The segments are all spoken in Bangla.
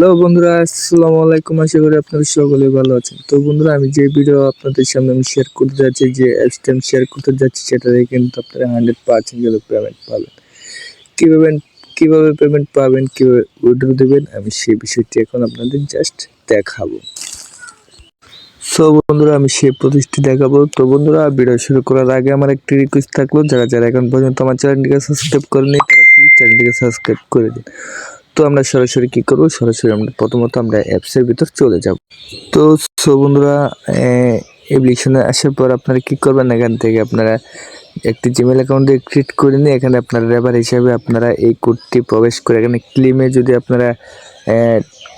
হ্যালো বন্ধুরা, আসসালামু আলাইকুম। আশা করি আপনারা সকলে ভালো আছেন। তো বন্ধুরা, আমি যে ভিডিও আপনাদের সামনে আমি শেয়ার করতে যাচ্ছি, যে অ্যাপসটা আমি শেয়ার করতে যাচ্ছি, সেটা সেটাতে কিন্তু আপনারা হান্ড্রেড পার্সেন্ট পেমেন্ট পাবেন। কীভাবে কীভাবে পেমেন্ট পাবেন, কীভাবে উইড্রো দেবেন, আমি সেই বিষয়টি এখন আপনাদের জাস্ট দেখাবো। সো বন্ধুরা, আমি সেই প্রতিষ্ঠি দেখাবো। তো বন্ধুরা, ভিডিও শুরু করার আগে আমার একটি রিকোয়েস্ট থাকল, যারা যারা এখন পর্যন্ত আমার চ্যানেলটিকে সাবস্ক্রাইব করেনি তারা প্লিজ চ্যানেলটিকে সাবস্ক্রাইব করে দিন। তো আমরা সরাসরি কি করব? সরাসরি আমরা প্রথমত আমরা অ্যাপসের ভিতর চলে যাব। তো সো বন্ধুরা অ্যাপ্লিকেশনে আসার পর আপনারা কি করবেন? এখান থেকে আপনারা একটি জিমেল অ্যাকাউন্ট ক্রিয়েট করে নিয়ে এখানে আপনারা রেবার হিসাবে আপনারা এই কোডটি প্রবেশ করে এখানে ক্লিমে যদি আপনারা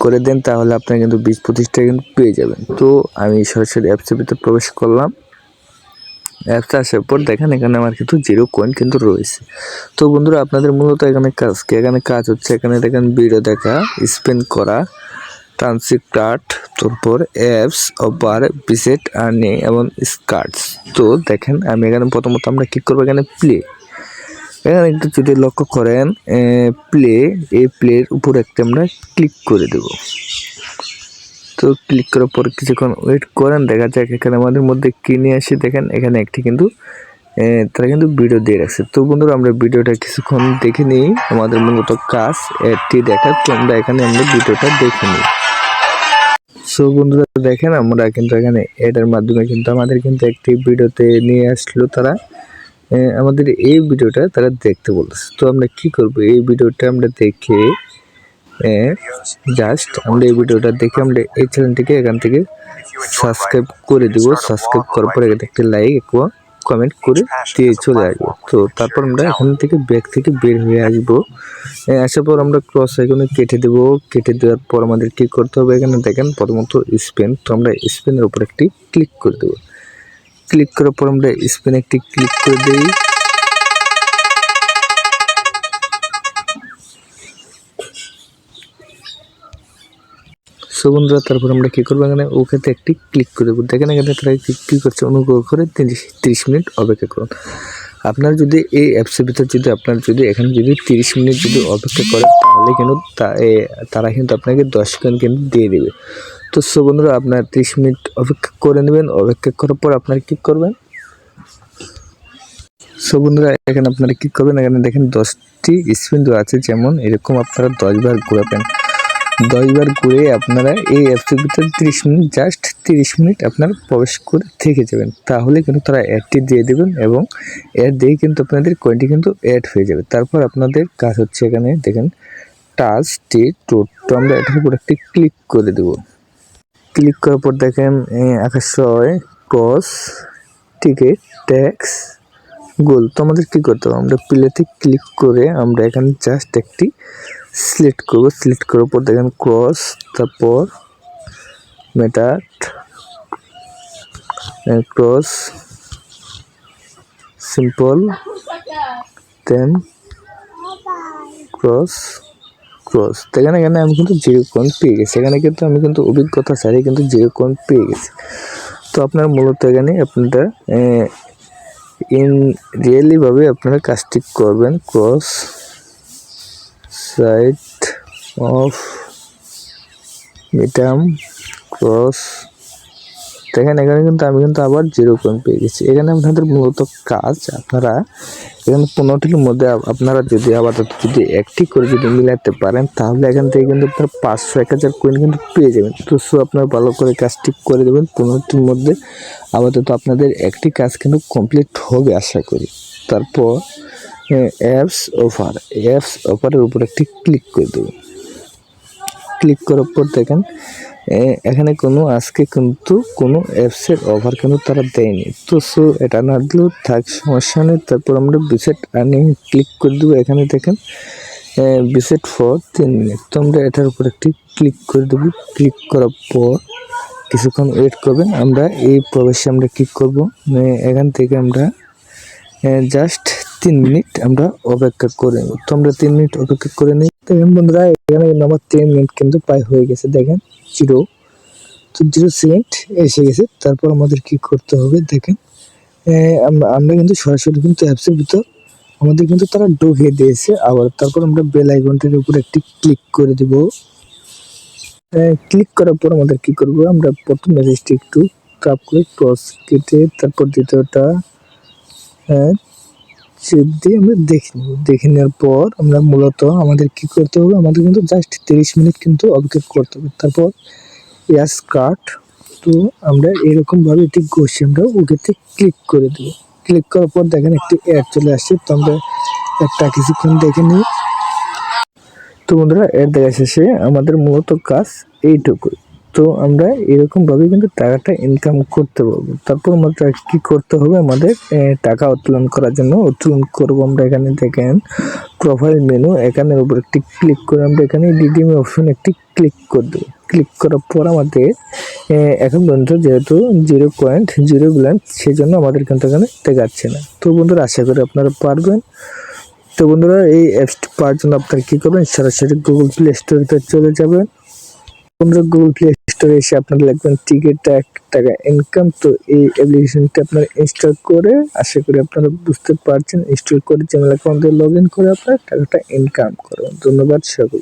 করে দেন, তাহলে আপনারা কিন্তু বিশ পঁচিশ টাকা কিন্তু পেয়ে যাবেন। তো, আমি সরাসরি অ্যাপসের ভিতর প্রবেশ করলাম। অ্যাপসে আসার পর দেখেন, এখানে আমার কিন্তু জিরো কয়েন কিন্তু রয়েছে। তো বন্ধুরা, আপনাদের মূলত এখানে কাজ কি? এখানে কাজ হচ্ছে, এখানে দেখেন ভিডিও দেখা স্পেন করা ট্রান্সিট কার্ড তারপর অ্যাপস অপার বিসেট আর্নি এবং স্কার্টস তো দেখেন, আমি এখানে প্রথমত আমরা কি করব? এখানে প্লে এখানে একটু যদি লক্ষ্য করেন প্লে এই প্লের উপর একটা আমরা ক্লিক করে দেব। তো ক্লিক করার পর কিছুক্ষণ ওয়েট করেন, দেখা যাক এখানে আমাদের মধ্যে কি নিয়ে আসে। দেখেন, এখানে একটি কিন্তু তারা কিন্তু ভিডিও দিয়ে রাখছে। তো বন্ধুরা, আমরা ভিডিওটা কিছুক্ষণ দেখে নিই। আমাদের মূলত কাজ এটি দেখা তো আমরা এখানে আমরা ভিডিওটা দেখে নিই। সো বন্ধুরা, দেখেন, আমরা কিন্তু এখানে এটার মাধ্যমে কিন্তু আমাদের কিন্তু একটি ভিডিওতে নিয়ে আসলো তারা। আমাদের এই ভিডিওটা তারা দেখতে বলছে তো আমরা কি করব? এই ভিডিওটা আমরা দেখে জাস্ট আমরা এই ভিডিওটা দেখে আমরা এই চ্যানেলটিকে এখান থেকে সাবস্ক্রাইব করে দিব। সাবস্ক্রাইব করার পরে এখানে একটি লাইক একটু কমেন্ট করে দিয়ে চলে আসব। তো তারপর আমরা এখান থেকে ব্যাগ থেকে বের হয়ে আসব। আসার পর আমরা ক্রস এখানে কেটে দেব। কেটে দেওয়ার পর আমাদের কি করতে হবে এখানে দেখেন, প্রথমত স্পেন তো আমরা স্পেনের উপর একটি ক্লিক করে দেবো। ক্লিক করার পর আমরা স্পেন একটি ক্লিক করে দিই। সো বন্ধুরা তারপর আমরা কী করব এখানে? ওখানে একটি ক্লিক করে দেবো। দেখেন এখানে তারা কি- করছে? অনুগ্রহ করে তিরিশ তিরিশ মিনিট অপেক্ষা করুন। আপনার যদি এই অ্যাপসের ভিতর যদি আপনার যদি এখানে যদি তিরিশ মিনিট যদি অপেক্ষা করেন তাহলে কিন্তু তারা কিন্তু আপনাকে দশ কয়েন কিন্তু দিয়ে দেবে। তো সো বন্ধুরা আপনার তিরিশ মিনিট অপেক্ষা করে নেবেন। অপেক্ষা করার পর আপনারা কী করবেন? সো বন্ধুরা এখানে আপনারা কী করবেন? এখানে দেখেন দশটি স্পিন আছে। যেমন এরকম আপনারা দশবার ঘুরাবেন। দশবার ঘুরে আপনারা এই অ্যাপসের ভিতরে তিরিশ মিনিট জাস্ট তিরিশ মিনিট আপনারা প্রবেশ করে থেকে যাবেন। তাহলে কিন্তু তারা অ্যাডটি দিয়ে দেবেন এবং অ্যাড দিয়ে কিন্তু আপনাদের কয়েনটি কিন্তু অ্যাড হয়ে যাবে। তারপর আপনাদের কাজ হচ্ছে এখানে, দেখেন টাচ টি টোট আমরা এটার উপর একটি ক্লিক করে দেব। ক্লিক করার পর দেখেন আকাশয় ক্রস টিকিট ট্যাক্স গোল। তো আমাদের কী করতে হবে? আমরা প্লেতে ক্লিক করে আমরা এখানে জাস্ট একটি সিলেক্ট করব। সিলেক্ট করার পর দেখেন ক্রস তারপর মেটাট ক্রস সিম্পল দেন ক্রস ক্রস দেখেন এখানে আমি কিন্তু জিরো কোন পেয়ে গেছি। এখানে কিন্তু আমি কিন্তু অভিজ্ঞতা ছাড়াই কিন্তু জিরো কোন পেয়ে গেছি। তো আপনার মূলত এখানে আপনারা ইন রিয়েলিভাবে আপনারা কাজটি করবেন ক্রস সাইড অফ মিটাম ক্রস দেখেন, এখানে কিন্তু আমি কিন্তু আবার জিরো পয়েন্ট পেয়ে গেছি। এখানে আপনাদের মূলত কাজ, আপনারা এখানে পনেরোটির মধ্যে আপনারা যদি আপাতত যদি একটি করে যদি মিলাতে পারেন, তাহলে এখান থেকে কিন্তু আপনার পাঁচশো, এক হাজার কয়েন কিন্তু পেয়ে যাবেন। তো সো আপনারা ভালো করে কাজটি করে দেবেন, পনেরোটির মধ্যে আপাতত আপনাদের একটি কাজ কিন্তু কমপ্লিট হবে আশা করি। তারপর অ্যাপস অফার অ্যাপস অফারের উপর একটি ক্লিক করে দেবেন। ক্লিক করার পর দেখেন এখানে কোনো, আজকে কিন্তু কোনো অ্যাপসের অফার কিন্তু তারা দেয়নি। তো সো এটা না দিলেও থাক, সমস্যা নেই। তারপর আমরা বিসেট আর্নিং ক্লিক করে দেবো। এখানে দেখেন বিসেট ফর তিন মিনিট তো আমরা এটার উপর একটি ক্লিক করে দেবো। ক্লিক করার পর কিছুক্ষণ ওয়েট করবেন। আমরা এই প্রবেশে আমরা ক্লিক করব? এখান থেকে আমরা জাস্ট তিন মিনিট আমরা অপেক্ষা করে নেব। তো আমরা তিন মিনিট অপেক্ষা করে নিই। দেখেন বন্ধুরা, এখানে কিন্তু আমার তিন মিনিট কিন্তু প্রায় হয়ে গেছে, দেখেন জিরো তো জিরো সেকেন্ড এসে গেছে, তারপর আমাদের কি করতে হবে, দেখেন। আমরা কিন্তু সরাসরি কিন্তু অ্যাপসের ভিতর, আমাদের কিন্তু তারা ঢুকিয়ে দিয়েছে, আবার তারপর আমরা বেল আইকনটির উপর একটি ক্লিক করে দিব। ক্লিক করার পর আমাদের কি করব, আমরা প্রথম মেসেজটি একটু টাপ করে ক্রস কেটে তারপর দ্বিতীয়টা হ্যাঁ চেপ দিয়ে আমরা দেখে নেব। দেখে নেওয়ার পর আমরা মূলত আমাদের কি করতে হবে? আমাদের কিন্তু জাস্ট তিরিশ মিনিট কিন্তু অপেক্ষা করতে হবে। তারপর ইয়াস কাট তো আমরা এরকমভাবে এটি ঘষে আমরা ওকেতে ক্লিক করে দেবো। ক্লিক করার পর দেখেন একটি অ্যাড চলে আসছে। তো আমরা একটা কিছুক্ষণ দেখে নিই। তো বন্ধুরা এর দেখা শেষে আমাদের মূলত কাজ এইটুকুই। তো আমরা এরকমভাবে কিন্তু টাকাটা ইনকাম করতে পারব। তারপর আমাদের কি করতে হবে আমাদের টাকা উত্তোলন করার জন্য। উত্তোলন করব আমরা এখানে দেখেন প্রোফাইল মেনু এখানের উপর একটি ক্লিক করে আমরা এখানে ডিডিএম অপশন একটি ক্লিক করে দেবো। ক্লিক করার পর আমাদের এখন পর্যন্ত যেহেতু জিরো পয়েন্ট জিরো ব্যালেন্স সেই জন্য আমাদের কিন্তু এখানে দেখাচ্ছে না। তো বন্ধুরা, আশা করি আপনারা পারবেন। তো বন্ধুরা, এই অ্যাপসটি পাওয়ার জন্য আপনারা কী করবেন? সরাসরি গুগল প্লে স্টোরিতে চলে যাবেন। বন্ধুরা গুগল প্লে স্টোরে এসে আপনারা লিখবেন টিকিট এক টাকা ইনকাম তো এই অ্যাপ্লিকেশনটি আপনারা ইনস্টল করে, আশা করি আপনারা বুঝতে পারছেন ইনস্টল করে জিমেল অ্যাকাউন্টে লগ ইন করে আপনারা টাকাটা ইনকাম করুন। ধন্যবাদ সকল